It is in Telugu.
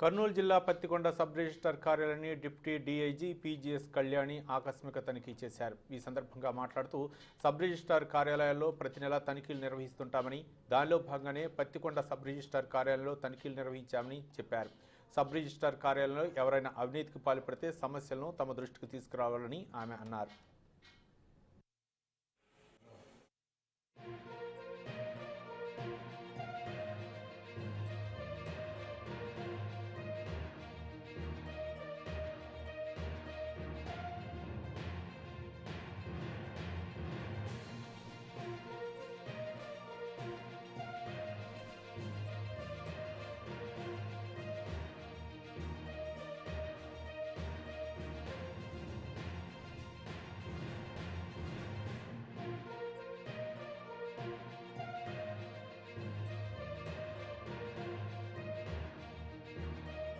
కర్నూలు జిల్లా పత్తికొండ సబ్ రిజిస్టార్ కార్యాలయాన్ని డిప్యూటీ డీఐజీ పీజీఎస్ కళ్యాణి ఆకస్మిక తనిఖీ చేశారు. ఈ సందర్భంగా మాట్లాడుతూ సబ్ రిజిస్టార్ కార్యాలయాల్లో ప్రతి నెల తనిఖీలు నిర్వహిస్తుంటామని దానిలో భాగంగానే పత్తికొండ సబ్ రిజిస్టార్ కార్యాలయంలో తనిఖీలు నిర్వహించామని చెప్పారు. సబ్ రిజిస్టార్ కార్యాలయంలో ఎవరైనా అవినీతికి పాల్పడితే సమస్యలను తమ దృష్టికి తీసుకురావాలని ఆమె అన్నారు.